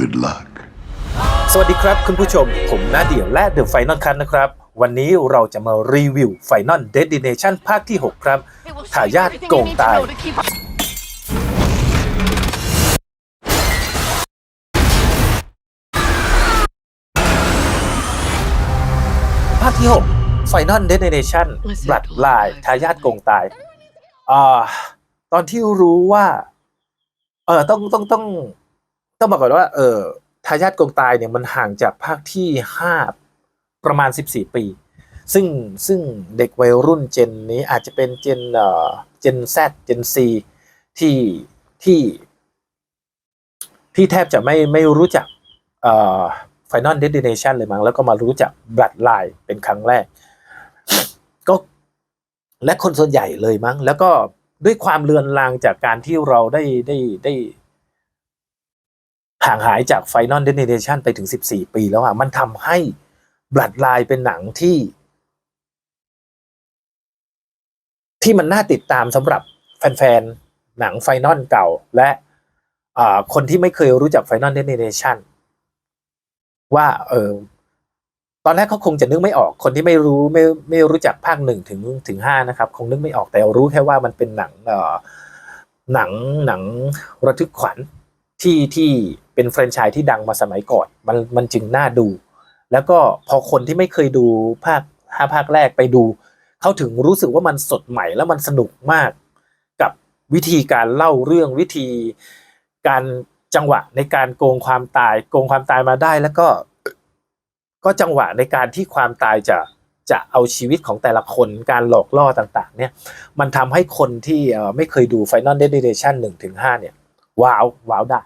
good luck. สวัสดีครับคุณผู้ชม ผมนาเดียและ The Final Cut นะครับ วันนี้เราจะมารีวิว Final Destination ภาคที่ 6 ครับทายาทโกงตาย ภาคที่6 Final Destination บลัดลายทายาทโกงตายอ่าตอนที่รู้ว่าเออต้องต้องต้อง ต้องบอกก่อนว่าเออทายาทกงตายเนี่ยมันห่างจากภาคที่ห้าประมาณ 14 ปี ซึ่งซึ่งเด็กวัยรุ่นเจนนี้อาจจะเป็นเจนเอ่อเจน Z เจน C ที่ที่ที่แทบจะไม่ไม่รู้จักเอ่อ Final Destination เลยมั้งแล้วก็มารู้จัก Bloodline เป็นครั้งแรก ก็และคนส่วนใหญ่เลยมั้ง แล้วก็ด้วยความเลือนลางจากการที่เราได้ได้ได้ ห่างหายจาก Final Destination ไปถึง 14 ปีแล้วอะมันทำให้ Bloodline เป็นหนังที่ ที่มันน่าติดตามสำหรับแฟนๆ หนังไฟนอลเก่าและอ่าคนที่ไม่เคยรู้จัก Final Destination ว่าเออตอนแรกเขาคงจะนึกไม่ออกคนที่ไม่รู้ไม่ไม่รู้จักภาคหนึ่งถึงถึงห้านะครับ คงนึกไม่ออกแต่รู้แค่ว่ามันเป็นหนังเอ่อหนังหนังระทึกขวัญ ที่ที่เป็นแฟรนไชส์ที่ดังมาสมัยก่อนมันมันจึงน่าดู แล้วก็พอคนที่ไม่เคยดูภาคห้าภาคแรกไปดู เขาถึงรู้สึกว่ามันสดใหม่แล้วมันสนุกมาก กับวิธีการเล่าเรื่องวิธีการจังหวะในการโกงความตาย โกงความตายมาได้แล้วก็ ก็จังหวะในการที่ความตายจะจะเอาชีวิตของแต่ละคนการหลอกล่อต่าง ๆ เนี่ย มันทำให้คนที่ไม่เคยดู Final Destination 1ถึง5เนี่ย ว้าวว้าวได้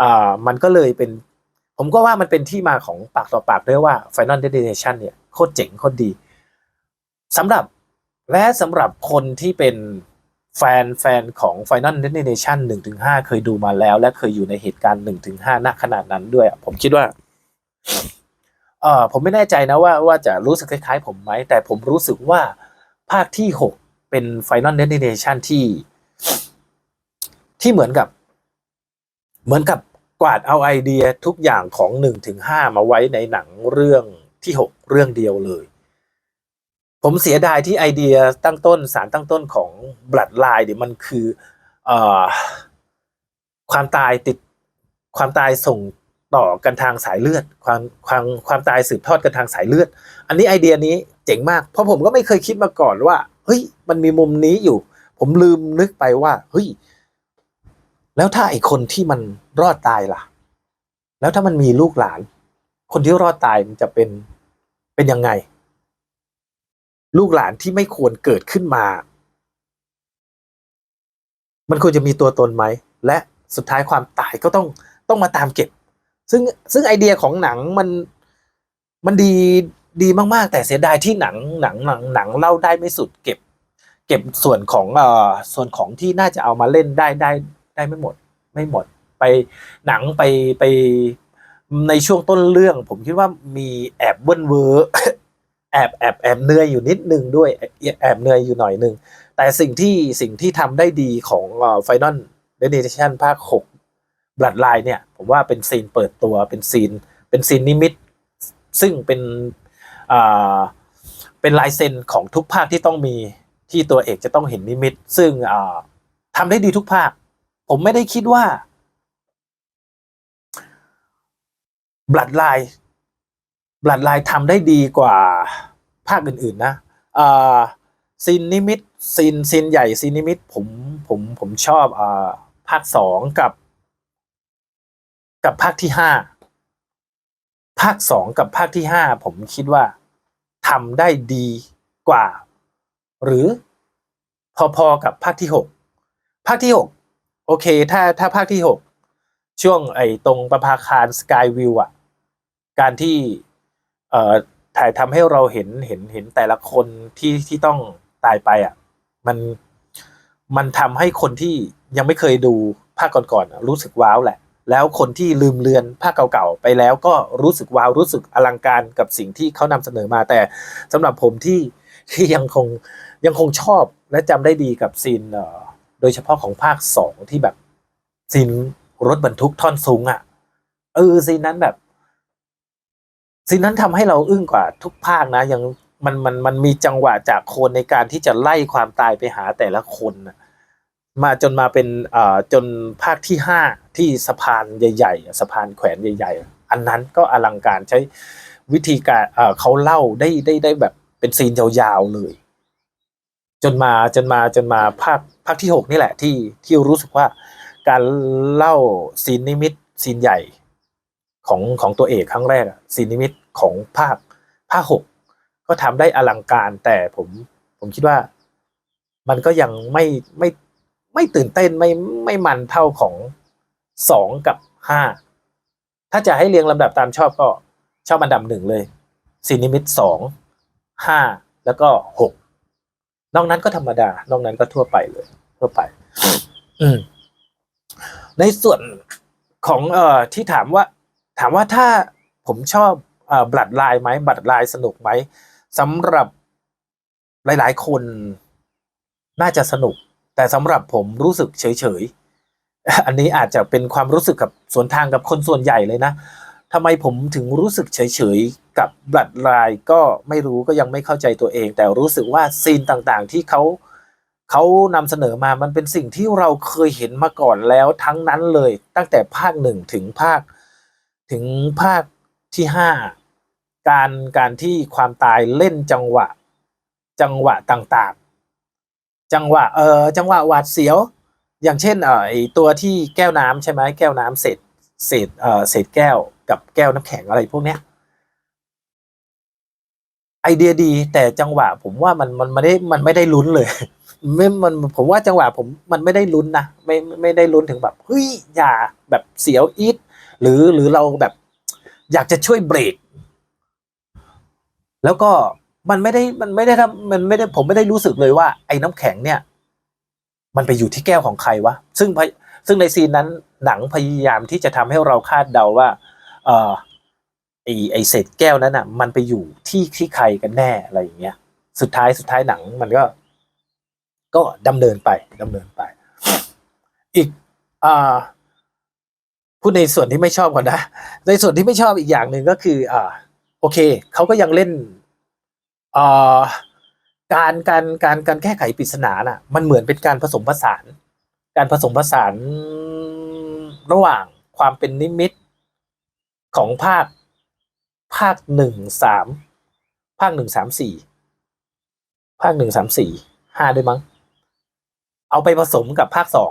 อ่ามันก็เลยเป็น ผมก็ว่ามันเป็นที่มาของปากต่อปากด้วยว่า Final Destination เนี่ยโคตรเจ๋งโคตรดีสำหรับและสำหรับคนที่เป็นแฟนแฟนของ Final Destination 1ถึง5เคยดูมาแล้ว และเคยอยู่ในเหตุการณ์1ถึง5ณขนาดนั้นด้วยอะผมคิดว่าเออผมไม่แน่ใจนะว่าว่าจะรู้สึกคล้ายๆ ผมไหม แต่ผมรู้สึกว่าภาคที่ 6 เป็น Final Destination ที่ ที่เหมือนกับ เหมือนกับกวาดเอาไอเดียทุกอย่างของ1ถึง5มาไว้ในหนังเรื่องที่ 6 เรื่องเดียวเลย ผมเสียดายที่ไอเดียตั้งต้นสารตั้งต้นของ Bloodline เนี่ยมันคืออความตายติดความตายส่งต่อกันทางสายเลือด ความความความตายสืบทอดกันทางสายเลือด อันนี้ไอเดียนี้เจ๋งมาก เพราะผมก็ไม่เคยคิดมาก่อนว่าเฮ้ยมันมีมุมนี้อยู่ ผมลืมนึกไปว่าเฮ้ย แล้วถ้าไอคนที่มันรอดตายล่ะ แล้วถ้ามันมีลูกหลาน คนที่รอดตายมันจะเป็นเป็นยังไง ลูกหลานที่ไม่ควรเกิดขึ้นมา มันควรจะมีตัวตนไหม และสุดท้ายความตายก็ต้องต้องมาตามเก็บ ซึ่งซึ่งไอเดียของหนังมันมันดีดีมาก ๆ แต่เสียดายที่หนังหนังหนังหนังเล่าได้ไม่สุดเก็บ เก็บส่วนของเอ่อส่วนของที่น่าจะเอามาเล่นได้ได้ ได้ไม่หมด ไม่หมด ไปหนังไปไปในช่วงต้นเรื่อง ผมคิดว่ามีแอบเบิ้ลเวอร์แอบแอบแอบเนื่อยอยู่นิดนึงด้วยแอบเนื่อยอยู่หน่อยนึง แต่สิ่งที่สิ่งที่ทำได้ดีของเอ่อ Final Destination ภาค6 Bloodline เนี่ย ผมว่าเป็นซีนเปิดตัวเป็นซีน เป็นซีนนิมิต ซึ่งเป็นอ่าเป็นลายเซ็นของทุกภาคที่ต้องมีที่ตัวเอกจะต้องเห็นนิมิต ซึ่งอ่าทำได้ดีทุกภาค ผมไม่ได้คิดว่า Bloodline Bloodline ทำได้ดีกว่าภาคอื่น ๆ นะซีนนิมิตซีนซีนใหญ่ซีนนิมิตผมผมผมชอบอภาคสองกับ กับภาคที่ห้าภาคสองกับภาคที่ห้าผมคิดว่าทำได้ดีกว่า หรือพอๆกับภาคที่หกภาคที่หก โอเค ถ้าถ้าภาคที่หกช่วงไอ้ตรงประภาคารสกายวิวอะ การที่เอ่อถ่ายทำให้เราเห็นเห็นเห็นแต่ละคนที่ที่ต้องตายไปอะ มันมันทำให้คนที่ยังไม่เคยดูภาคก่อนๆรู้สึกว้าวแหละ แล้วคนที่ลืมเลือนภาคเก่าๆไปแล้วก็รู้สึกว้าวรู้สึกอลังการกับสิ่งที่เขานำเสนอมาแต่สำหรับผมที่ที่ยังคงยังคงชอบและจำได้ดีกับซีนเอ่อ โดยเฉพาะของภาคสองที่แบบซีนรถบรรทุกท่อนซุงอะ เออซีนนั้นแบบซีนนั้นทำให้เราอึ้งกว่าทุกภาคนะยังมันมันมันมีจังหวะจากคนในการที่จะไล่ความตายไปหาแต่ละคนมาจนมาเป็นเอ่อจนภาคที่ห้าที่สะพานใหญ่ ๆ สะพานแขวนใหญ่ ๆ อันนั้นก็อลังการใช้วิธีการเอ่อเขาเล่าได้ได้ได้แบบเป็นซีนยาวๆเลย จนมาจนมาจนมาภาค ภาคที่หกนี่แหละที่ที่รู้สึกว่าการเล่าซีนนิมิตซีนใหญ่ของของตัวเอกครั้งแรกซีนนิมิตของภาคภาคหกก็ทำได้อลังการ แต่ผมผมคิดว่ามันก็ยังไม่ไม่ไม่ตื่นเต้นไม่ไม่มันเท่าของสองกับห้าถ้าจะให้เรียงลำดับตามชอบก็ชอบอันดับหนึ่งเลยซีนิมิตสองห้าแล้วก็หก นอกนั้นก็ธรรมดา นอกนั้นก็ทั่วไปเลย ทั่วไป อืม ในส่วนของเอ่อที่ถามว่า ถามว่าถ้าผมชอบเอ่อบลัดลายไหมบัตรลายสนุกไหมสำหรับหลาย ๆ คนน่าจะสนุก แต่สำหรับผมรู้สึกเฉย ๆ อันนี้อาจจะเป็นความรู้สึกกับสวนทางกับคนส่วนใหญ่เลยนะ ทำไมผมถึงรู้สึกเฉยๆ กับบัตรลายก็ไม่รู้ก็ยังไม่เข้าใจตัวเอง แต่รู้สึกว่าซีนต่างๆ ที่เขาเขานำเสนอมามันเป็นสิ่งที่เราเคยเห็นมาก่อนแล้วทั้งนั้นเลย ตั้งแต่ภาคหนึ่งถึงภาค ถึงภาคที่ห้าการการที่ความตายเล่นจังหวะ จังหวะต่างๆ จังหวะเออจังหวะหวาดเสียว อย่างเช่นเออตัวที่แก้วน้ำใช่ไหมแก้วน้ำเศษ เศษเออเศษแก้วกับแก้วน้ำแข็งอะไรพวกเนี้ยไอเดียดีแต่จังหวะผมว่ามันมันไม่ได้มันไม่ได้ลุ้นเลยไม่มันผมว่าจังหวะผมมันไม่ได้ลุ้นนะไม่ไม่ได้ลุ้นถึงแบบเฮ้ยอย่าแบบเสียวอีทหรือหรือเราแบบ อยากจะช่วยเบรกแล้วก็มันไม่ได้มันไม่ได้ทำมันไม่ได้ผมไม่ได้รู้สึกเลยว่า ไอ้น้ำแข็งเนี่ย มันไปอยู่ที่แก้วของใครวะซึ่งพ ซึ่งในซีนนั้นหนังพยายามที่จะทำให้เราคาดเดาว่าเออไอไอเศษแก้วนั้นอะ มันไปอยู่ที่ที่ใครกันแน่อะไรอย่างเงี้ย สุดท้ายสุดท้ายหนังมันก็ ก็ดำเนินไปดำเนินไป อีกอ่าพูดในส่วนที่ไม่ชอบก่อนนะ ในส่วนที่ไม่ชอบอีกอย่างหนึ่งก็คือ อ่า โอเคเขาก็ยังเล่นอ่าการการการการแก้ไขปริศนาน่ะ มันเหมือนเป็นการผสมผสาน การผสมผสานระหว่างความเป็นนิมิตของภาคภาคหนึ่งสามภาคหนึ่งสามสี่ภาคหนึ่งสามสี่ห้าด้วยมั้ง เอาไปผสมกับภาคสอง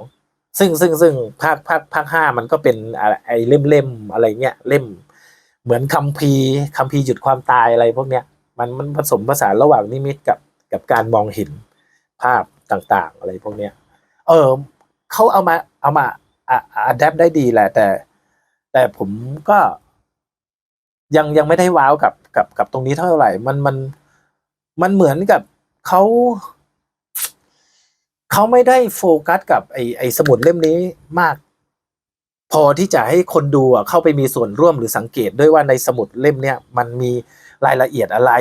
ซึ่งซึ่งซึ่งภาคภาคภาคห้ามันก็เป็นอะไรไอเล่มเล่มอะไรเงี้ยเล่ม เหมือนคัมภีร์คัมภีร์หยุดความตายอะไรพวกเนี้ยมันมันผสมผสานระหว่างนิมิตกับกับการมองเห็นภาพต่างๆ อะไรพวกเนี้ย เออ เขาเอามาเอามาอัดแอปได้ดีแหละ แต่ แต่ผมก็ยังยังไม่ได้ว้าวกับกับกับตรงนี้เท่าไหร่ มันมันมันเหมือนกับเขาเขาไม่ได้โฟกัสกับไอไอสมุดเล่มนี้มาก พอที่จะให้คนดูอะเข้าไปมีส่วนร่วมหรือสังเกตด้วยว่าในสมุดเล่มเนี้ยมันมีรายละเอียดอะไร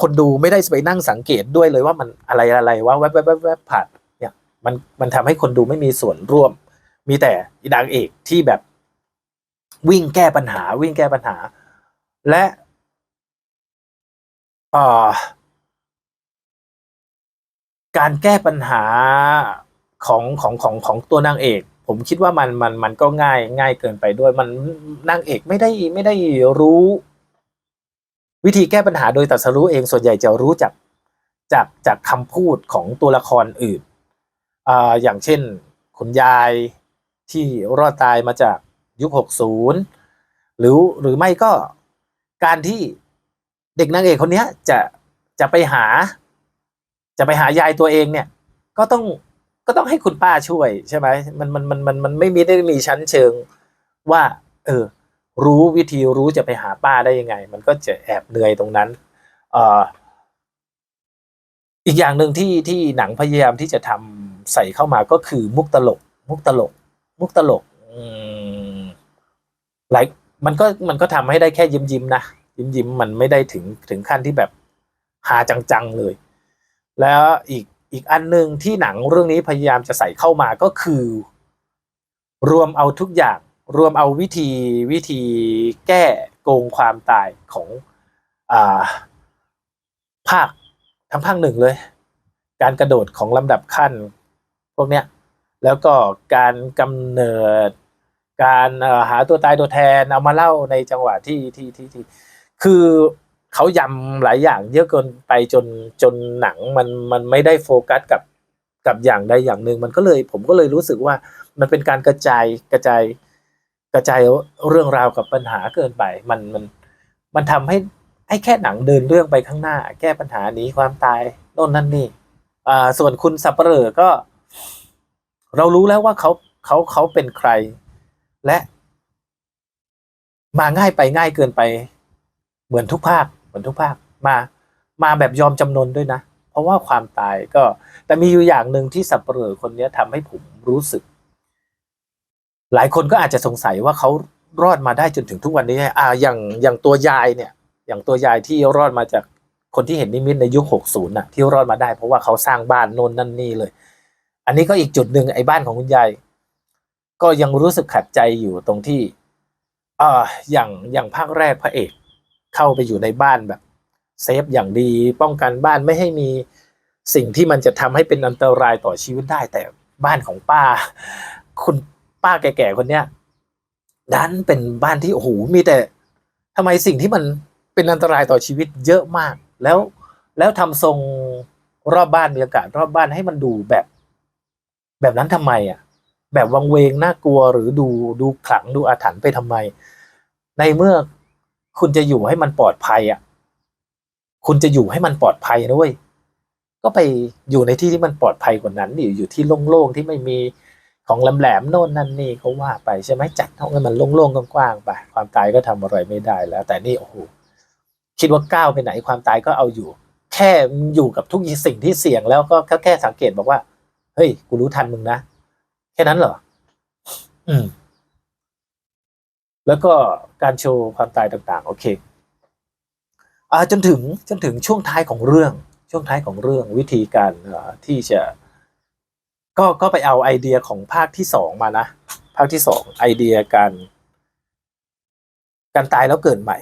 คนดูไม่ได้ไปนั่งสังเกตด้วยเลยว่ามันอะไรอะไรว่าแวบแวบแวบแวบผ่าน มันมันทำให้คนดูไม่มีส่วนร่วม มีแต่นางเอกที่แบบวิ่งแก้ปัญหา วิ่งแก้ปัญหา และออการแก้ปัญหาของของของของตัวนางเอก ผมคิดว่ามันมันมันก็ง่ายง่ายเกินไปด้วย มันนางเอกไม่ได้ไม่ได้รู้ วิธีแก้ปัญหาโดยตัดสรู้เองส่วนใหญ่จะรู้จากจากจากคำพูดของตัวละครอื่น อ่าอย่างเช่นคุณยายที่รอดตายมาจากยุค 60 หรือหรือไม่ก็การที่เด็กนางเอกคนนี้จะจะไปหา จะไปหายายตัวเองเนี่ย ก็ต้องก็ต้องให้คุณป้าช่วยใช่ไหมมันมันมันมันมันไม่มีได้มีชั้นเชิงว่า เออ รู้วิธีรู้จะไปหาป้าได้ยังไง มันก็จะแอบเหนื่อยตรงนั้นเอ่ออีกอย่างหนึ่งที่ที่หนังพยายามที่จะทำ ใส่เข้ามาก็คือมุกตลก มุกตลก มุกตลกหลายมันก็มันก็ทำให้ได้แค่ยิ้มยิ้มๆนะยิ้มยิ้มๆมันไม่ได้ถึงถึงขั้นที่แบบหาจังๆเลย แล้วอีกอีกอันหนึ่งที่หนังเรื่องนี้พยายามจะใส่เข้ามาก็คือ รวมเอาทุกอย่าง รวมเอาวิธีวิธีแก้โกงความตายของอ่าภาคทั้งภาคหนึ่งเลย การกระโดดของลำดับขั้น พวกเนี้ยแล้วก็การกำเนิด การหาตัวตายตัวแทนเอามาเล่าในจังหวะที่ที่ที่ที่คือเขายำหลายอย่างเยอะเกินไปจนจนหนังมันมันไม่ได้โฟกัสกับกับอย่างใดอย่างหนึ่งมันก็เลย ผมก็เลยรู้สึกว่ามันเป็นการกระจายกระจายกระจายเรื่องราวกับปัญหาเกินไป มันมันมันทำให้ให้แค่หนังเดินเรื่องไปข้างหน้า แก้ปัญหาหนี้ความตายโน่นนั่นนี่อ่าส่วนคุณสับเปลอก็ เรารู้แล้วว่าเขาเขาเขาเป็นใคร และมาง่ายไปง่ายเกินไป เหมือนทุกภาค เหมือนทุกภาคมามาแบบยอมจำนนด้วยนะ เพราะว่าความตายก็ แต่มีอยู่อย่างหนึ่งที่สับเปลอคนนี้ทำให้ผมรู้สึก หลายคนก็อาจจะสงสัยว่าเขารอดมาได้จนถึงทุกวันนี้อ่าอย่างอย่างตัวยายเนี่ย อย่างตัวยายที่รอดมาจากคนที่เห็นนิมิตในยุค 60น่ะ ที่รอดมาได้เพราะว่าเขาสร้างบ้านโน่นนั่นนี่เลย อันนี้ก็อีกจุดหนึ่งไอ้บ้านของคุณยายก็ยังรู้สึกขัดใจอยู่ตรงที่เอออย่างอย่างภาคแรกพระเอก เข้าไปอยู่ในบ้านแบบเซฟอย่างดีป้องกันบ้านไม่ให้มีสิ่งที่มันจะทำให้เป็นอันตรายต่อชีวิตได้ แต่บ้านของป้า คุณป้าแก่ๆคนเนี้ยดันเป็นบ้านที่โอ้โหมีแต่ทำไมสิ่งที่มันเป็นอันตรายต่อชีวิตเยอะมาก แล้วแล้วทำทรงรอบบ้านบรรยากาศรอบบ้านให้มันดูแบบ แบบนั้นทำไมอะ แบบวังเวงน่ากลัวหรือดูดูขลังดูอาถรรพ์ไปทำไม ในเมื่อคุณจะอยู่ให้มันปลอดภัยอะ คุณจะอยู่ให้มันปลอดภัยนะเว้ยก็ไปอยู่ในที่ที่มันปลอดภัยกว่านั้นดิอยู่ที่โล่งๆที่ไม่มีของแหลมๆโน่นนั่นนี่เขาว่าไปใช่ไหมจัดห้องให้มันโล่งๆกว้างๆไปความตายก็ทำอะไรไม่ได้แล้ว แต่นี่โอ้โหคิดว่าก้าวไปไหนความตายก็เอาอยู่ แค่อยู่กับทุกสิ่งที่เสี่ยงแล้วก็แค่สังเกตบอกว่า เฮ้ย กูรู้ทันมึงนะ แค่นั้นเหรอ อืม แล้วก็การโชว์ความตายต่าง ๆ โอเคอ่าจนถึงจนถึงช่วงท้ายของเรื่อง ช่วงท้ายของเรื่องวิธีการที่จะ ก็ก็ไปเอาไอเดียของภาคที่สองมานะ ภาคที่สองไอเดียการ การตายแล้วเกิดใหม่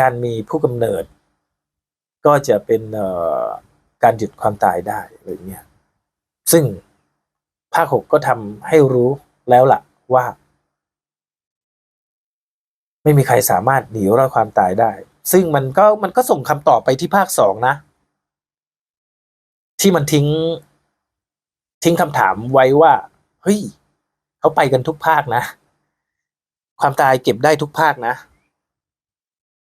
การมีผู้กำเนิด ก็จะเป็นการหยุดความตายได้อะไรเงี้ย ซึ่งภาคหกก็ทำให้รู้แล้วล่ะว่า ไม่มีใครสามารถหนีรอดความตายได้ ซึ่งมันก็มันก็ส่งคำตอบไปที่ภาคสองนะ ที่มันทิ้ง ทิ้งคำถามไว้ว่า เฮ้ยเขาไปกันทุกภาคนะ ความตายเก็บได้ทุกภาคนะ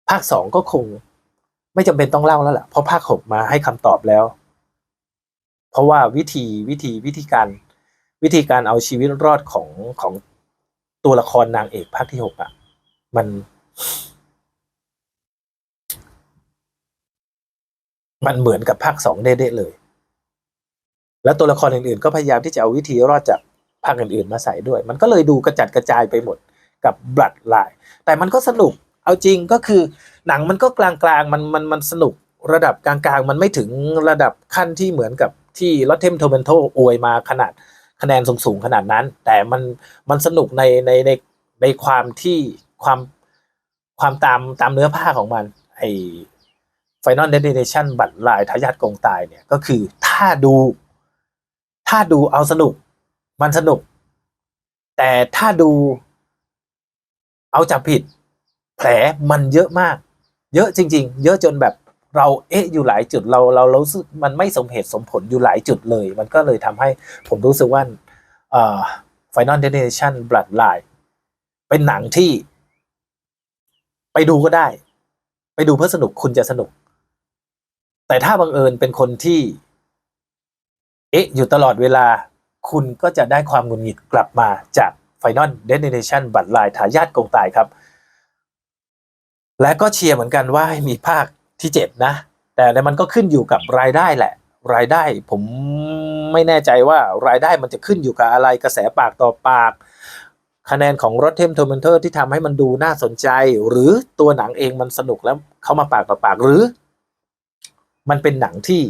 ภาคสองก็คง ไม่จำเป็นต้องเล่าแล้วแหละเพราะภาคหกมาให้คำตอบแล้ว เพราะว่าวิธีวิธีวิธีการวิธีการเอาชีวิตรอดของของตัวละครนางเอกภาคที่หกอะ มันมันเหมือนกับภาคสองเด้ๆเลย แล้วตัวละครอื่นๆ ก็พยายามที่จะเอาวิธีรอดจากภาคอื่นๆมาใส่ด้วย มันก็เลยดูกระจัดกระจายไปหมดกับบลัดลาย แต่มันก็สนุก เอาจริงก็คือ หนังมันก็กลางๆ มันมันมันสนุกระดับกลางๆ มันไม่ถึงระดับขั้นที่เหมือนกับ ที่ลอตเทมโทเมนโตอวยมาขนาดคะแนนสูงๆขนาดนั้น แต่มันมันสนุกในในในในความที่ความความตามตามเนื้อผ้าของมัน ไอ Final Destination บัตรลายทายาทกองตายเนี่ยก็คือถ้าดู ถ้าดูเอาสนุก มันสนุก แต่ถ้าดู เอาจับผิด แผลมันเยอะมาก เยอะจริง ๆ เยอะจนแบบ เราเอ๊ะอยู่หลายจุดเราเราเรารู้สึกมันไม่สมเหตุสมผลอยู่หลายจุดเลย มันก็เลยทำให้ผมรู้สึกว่าเอ่อ Final Destination Bloodline เป็นหนังที่ ไปดูก็ได้ ไปดูเพื่อสนุกคุณจะสนุก แต่ถ้าบังเอิญเป็นคนที่ เอ๊ะ อยู่ตลอดเวลา คุณก็จะได้ความหงุดหงิดกลับมาจาก Final Destination บัตรลายทายาทกงตายครับ และก็เชียร์เหมือนกันว่าให้มีภาค ที่เจ็ดนะ แต่มันก็ขึ้นอยู่กับรายได้แหละ รายได้ผมไม่แน่ใจว่ารายได้มันจะขึ้นอยู่กับอะไรกระแสปากต่อปาก คะแนนของ Rotten Tomatoes ที่ทำให้มันดูน่าสนใจ หรือตัวหนังเองมันสนุกแล้วเขามาปากต่อปากหรือ มันเป็นหนังที่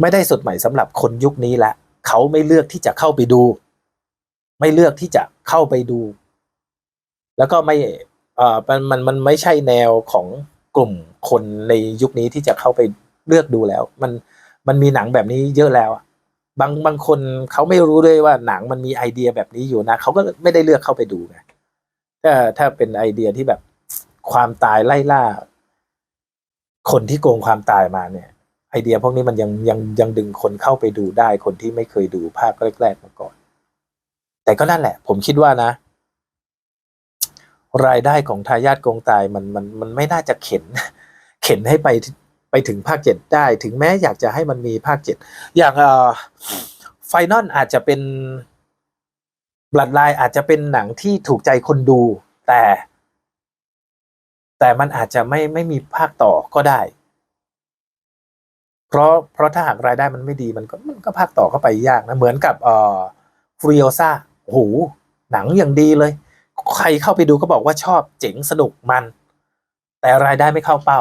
ไม่ได้สดใหม่สำหรับคนยุคนี้ละเขาไม่เลือกที่จะเข้าไปดู ไม่เลือกที่จะเข้าไปดู แล้วก็ไม่เออมันมันมันไม่ใช่แนวของ กลุ่มคนในยุคนี้ที่จะเข้าไปเลือกดูแล้ว มันมันมีหนังแบบนี้เยอะแล้วบางบางคนเขาไม่รู้ด้วยว่าหนังมันมีไอเดียแบบนี้อยู่นะเขาก็ไม่ได้เลือกเข้าไปดูไงถ้าถ้าเป็นไอเดียที่แบบความตายไล่ล่า คนที่โกงความตายมาเนี่ย ไอเดียพวกนี้มันยังยังยังดึงคนเข้าไปดูได้คนที่ไม่เคยดูภาคแรกๆมาก่อน แต่ก็นั่นแหละ ผมคิดว่านะ รายได้ของทายาทโกงตายมันมันมันไม่น่าจะเข็น เข็นให้ไปไปถึงภาคเจ็ดได้ ถึงแม้อยากจะให้มันมีภาคเจ็ดอย่างเอ่อไฟนอลอาจจะเป็นบลัดไลอาจจะเป็นหนังที่ถูกใจคนดู แต่ แต่มันอาจจะไม่ไม่มีภาคต่อก็ได้ เพราะเพราะถ้าหากรายได้มันไม่ดีมันก็มันก็ภาคต่อก็ไปยากนะ เหมือนกับเอ่อฟรีโอซาโอ้โหหนังอย่างดีเลย ใครเข้าไปดูก็บอกว่าชอบเจ๋งสนุกมัน แต่รายได้ไม่เข้าเป้า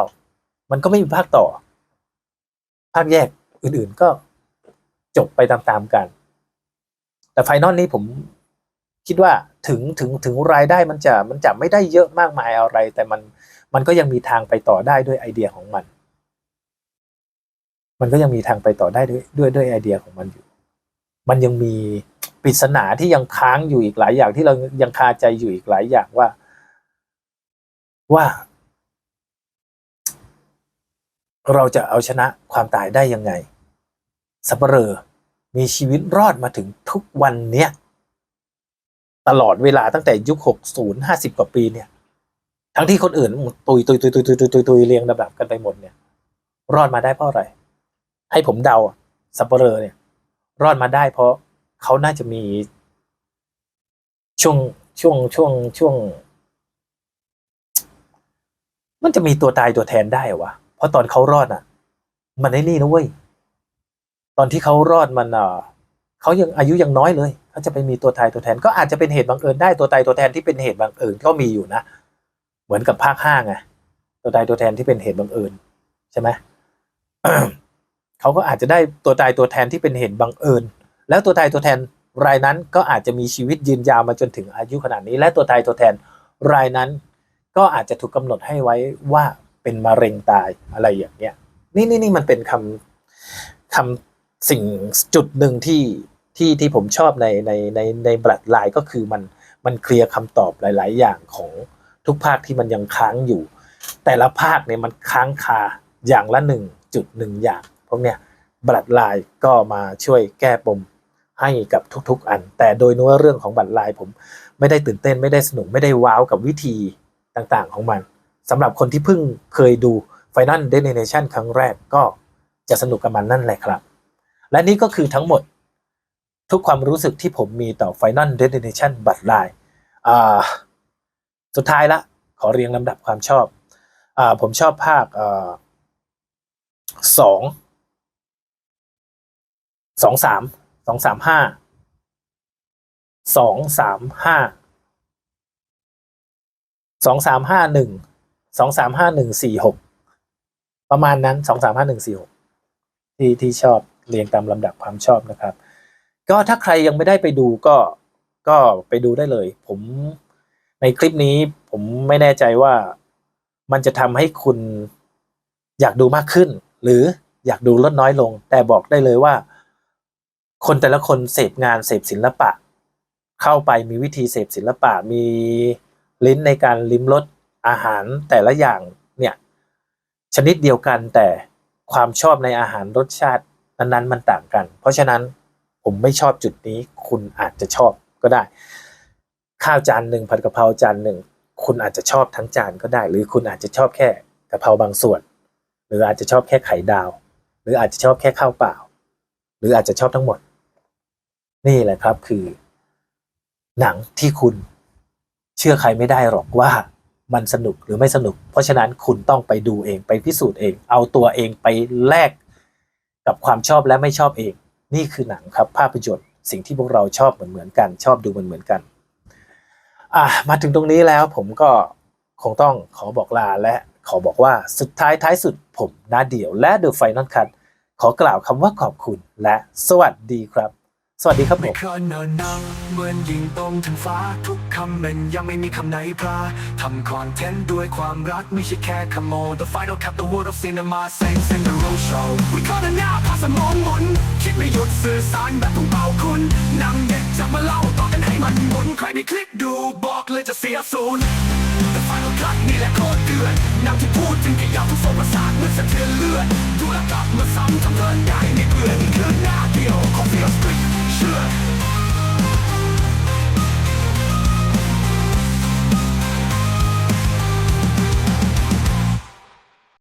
มันก็ไม่มีภาคต่อ ภาคแยกอื่นๆก็จบไปตามๆกัน แต่ไฟนอลนี้ผมคิดว่าถึงถึงถึงรายได้มันจะมันจะไม่ได้เยอะมากมายอะไร แต่มันมันก็ยังมีทางไปต่อได้ด้วยไอเดียของมัน มันก็ยังมีทางไปต่อได้ด้วยด้วยด้วยไอเดียของมันอยู่ มันยังมีปริศนาที่ยังค้างอยู่อีกหลายอย่างที่เรายังคาใจอยู่อีกหลายอย่างว่า ว่า เราจะเอาชนะความตายได้ยังไงสัปเหร่อมีชีวิตรอดมาถึงทุกวันเนี้ยตลอดเวลาตั้งแต่ยุคหกศูนย์ห้าสิบกว่าปีเนี่ย ทั้งที่คนอื่นตุยตุยตุยตุยตุยตุยตุยตุยเรียงลำดับกันไปหมดเนี่ย รอดมาได้เพราะอะไร ให้ผมเดาสัปเหร่อเนี่ย รอดมาได้ เพราะเขาน่าจะมีช่วงช่วงช่วงช่วง มันจะมีตัวตายตัวแทนได้เหรอวะเพราะตอนเขารอดอะ มันไอ้นี่นะเว้ยตอนที่เขารอดมันเอ่อเขายังอายุยังน้อยเลยเขาจะไปมีตัวตายตัวแทน ก็อาจจะเป็นเหตุบังเอิญได้ตัวตายตัวแทนที่เป็นเหตุบังเอิญก็มีอยู่นะเหมือนกับภาคห้าไงตัวตายตัวแทนที่เป็นเหตุบังเอิญใช่ไหม เขาก็อาจจะได้ตัวตายตัวแทนที่เป็นเหตุบังเอิญ แล้วตัวตายตัวแทนรายนั้นก็อาจจะมีชีวิตยืนยาวมาจนถึงอายุขนาดนี้ และตัวตายตัวแทนรายนั้น ก็อาจจะถูกกำหนดให้ไว้ว่าเป็นมะเร็งตายอะไรอย่างเงี้ยนี่นี่นี่มันเป็นคำคำสิ่งจุดหนึ่งที่ที่ที่ผมชอบในในในในบลัดไลน์ก็คือมันมันเคลียร์คำตอบหลาย ๆ อย่างของทุกภาคที่มันยังค้างอยู่ แต่ละภาคเนี่ยมันค้างคาอย่างละหนึ่งจุดหนึ่งอย่าง พวกเนี้ยบลัดไลน์ก็มาช่วยแก้ปมให้กับทุก ๆ อัน แต่โดยเนื้อเรื่องของบลัดไลน์ผมไม่ได้ตื่นเต้นไม่ได้สนุกไม่ได้ว้าวกับวิธีต่างๆของมันสำหรับคนที่เพิ่งเคยดู Final Destination ครั้งแรกก็จะสนุกกับมันนั่นแหละครับ และนี่ก็คือทั้งหมดทุกความรู้สึกที่ผมมีต่อ Final Destination บัตรลายสุดท้ายละขอเรียงลำดับความชอบอผมชอบภาคสอง สองสามสองสามห้าสองสามห้าสองสามห้าหนึ่งสองสามห้าหนึ่งสี่หกประมาณนั้นสองสามห้าหนึ่งสี่หกที่ที่ชอบเรียงตามลำดับความชอบนะครับ ก็ถ้าใครยังไม่ได้ไปดูก็ก็ไปดูได้เลย ผมในคลิปนี้ผมไม่แน่ใจว่ามันจะทำให้คุณอยากดูมากขึ้น หรืออยากดูลดน้อยลง แต่บอกได้เลยว่า คนแต่ละคนเสพงานเสพศิลปะ เข้าไปมีวิธีเสพศิลปะมีลิ้นในการลิ้มรสอาหารแต่ละอย่างเนี่ยชนิดเดียวกันแต่ความชอบในอาหารรสชาตินั้นๆมันต่างกัน เพราะฉะนั้นผมไม่ชอบจุดนี้คุณอาจจะชอบก็ได้ ข้าวจานหนึ่งผัดกะเพราจานหนึ่งคุณอาจจะชอบทั้งจานก็ได้ หรือคุณอาจจะชอบแค่กะเพราบางส่วน หรืออาจจะชอบแค่ไข่ดาว หรืออาจจะชอบแค่ข้าวเปล่า หรืออาจจะชอบทั้งหมด นี่แหละครับคือ หนังที่คุณเชื่อใครไม่ได้หรอกว่ามันสนุกหรือไม่สนุก เพราะฉะนั้นคุณต้องไปดูเองไปพิสูจน์เอง เอาตัวเองไปแลกกับความชอบและไม่ชอบเอง นี่คือหนังครับภาพยนตร์สิ่งที่พวกเราชอบเหมือนเหมือนกัน ชอบดูเหมือนเหมือนกันอะมาถึงตรงนี้แล้วผมก็คงต้องขอบอกลาและขอบอกว่าสุดท้ายท้ายสุดผมนาเดี่ยวและ The Final Cut ขอกล่าวคำว่าขอบคุณและสวัสดีครับ สวัสดีครับผไม่เคยเนินนำเหมือนยิงตรงถึงฟ้าทุกคำมันยังไม่มีคำไหนพราทำคอนเทนต์ด้วยความรักไม่ใช่แค่คำโม The final cap the world of cinema sing sing the road show We got a now พาสมองหมุนคิดไม่หยุดสื่อสารแบบทุ่งเป่าคุณนั่งเด็กจะมาเล่าต่อกันให้มันหมุนใครได้คลิกดูบอกเลยจะเสียศูนย์ The final cut นี่แหละโคตรเดือดนำที่พูดถึงขยับทุกโซประสาทเหมือนสะเทือนเลือดดูแลกลับมาซ้ำทำเลินใหญ่ในเพื่อนคืนหน้าเดียวของ Feel Street Shit.